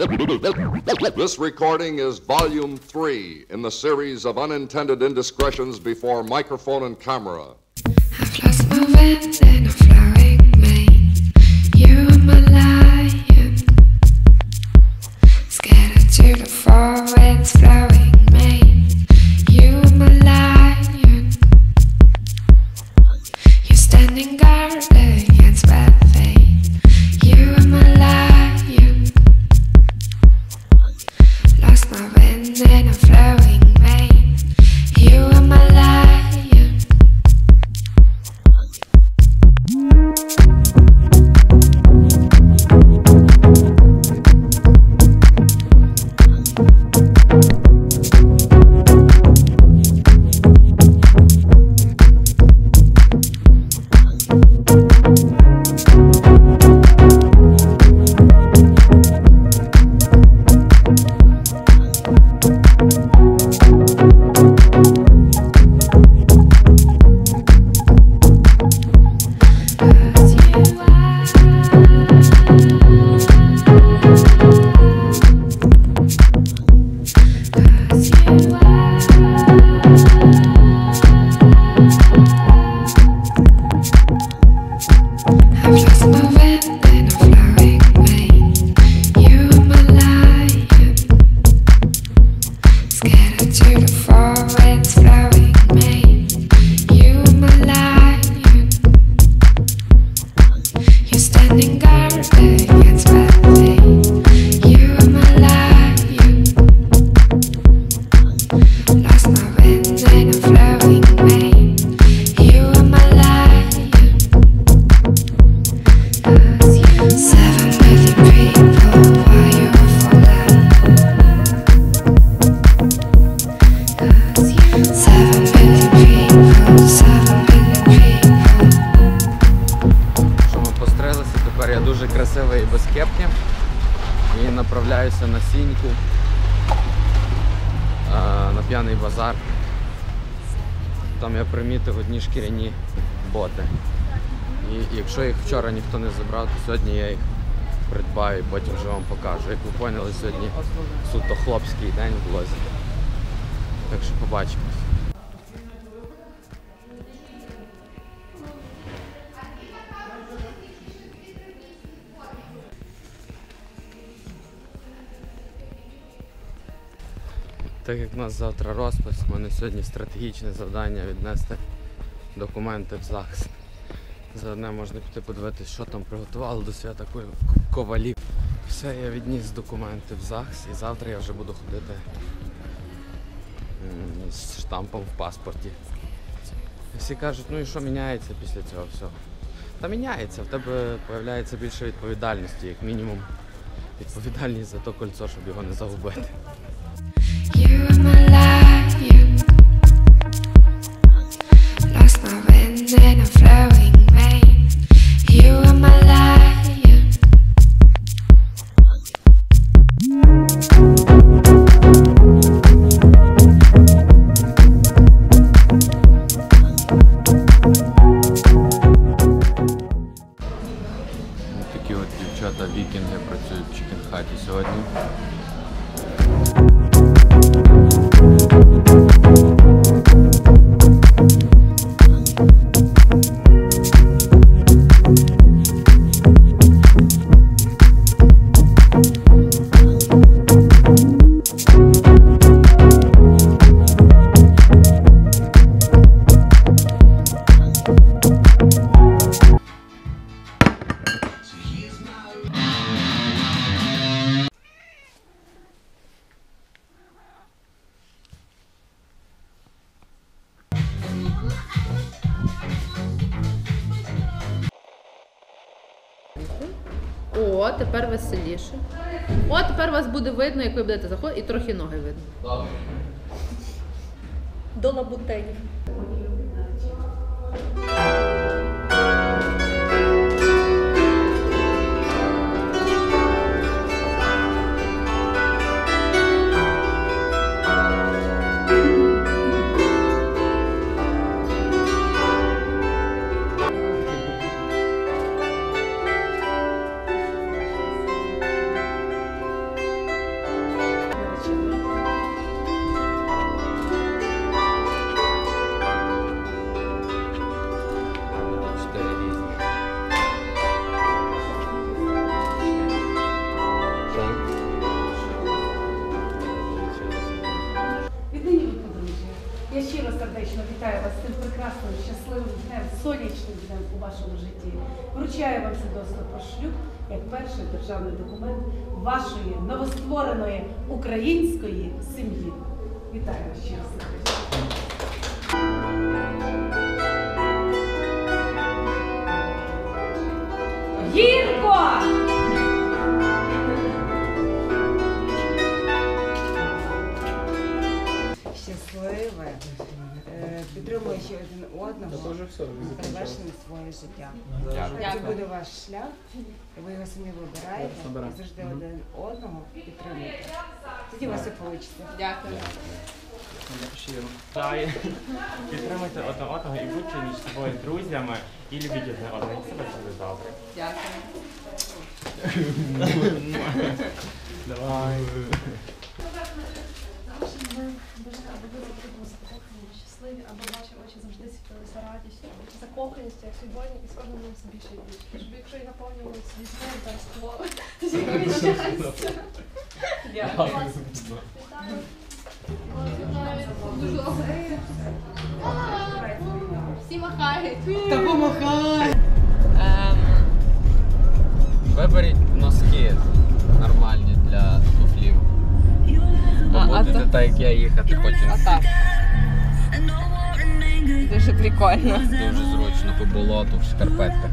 This recording is volume three in the series of unintended indiscretions before microphone and camera. I've lost my tear я дуже красивий без кепки. І направляюся на сіньку на п'яний базар. Там я примітив одні шкіряні боти. І якщо їх вчора ніхто не забрав, то сьогодні я їх придбаю і потім вже вам покажу. Як ви поняли, сьогодні суто хлопський день в блозі. Так що побачимось. Так як в нас завтра розпис, у мене сьогодні стратегічне завдання віднести документи в ЗАГС. Заодне можна піти подивитися, що там приготували до свята ко- ковалів. Все, я відніс документи в ЗАГС і завтра я вже буду ходити з штампом в паспорті. Всі кажуть, ну і що міняється після цього всього? Та міняється, в тебе з'являється більше відповідальності, як мінімум відповідальність за то кольцо, щоб його не загубити. Такі от дівчата вікінги працюють в чікін-хаті сьогодні. О, тепер веселіше. О, тепер вас буде видно, як ви будете заходити, і трохи ноги видно. До лабутенів. Сердечно вітаю вас з цим прекрасним, щасливим днем, сонячним днем у вашому житті. Вручаю вам свідоцтво про шлюб як перший державний документ вашої новоствореної української сім'ї. Вітаю вас щиро сердечно. Гірко! Щасливе, підтримуючи один одного, завершили своє життя. Це буде ваш шлях, ви його самі вибираєте, і завжди один одного підтримуєте. Тоді у вас все вийде. Дякую. Підтримуйте одне одного і будьте між собою друзями і любіть одне одного. Все буде добре. Дякую. Давай. Дуже аби ви були закохані, щасливі, аби ваші очі завжди світилися радістю, закоханістю, як сьогодні, і з кожним днем все більше і більше. Щоб якщо і наповнювалися візьмем та слово, то сьогодні щастя. Всі махають. Ем, виберіть носки нормальні для. Бо будете так, як я їхати потім. Отак. Дуже прикольно. Дуже зручно по болоту в шкарпетках.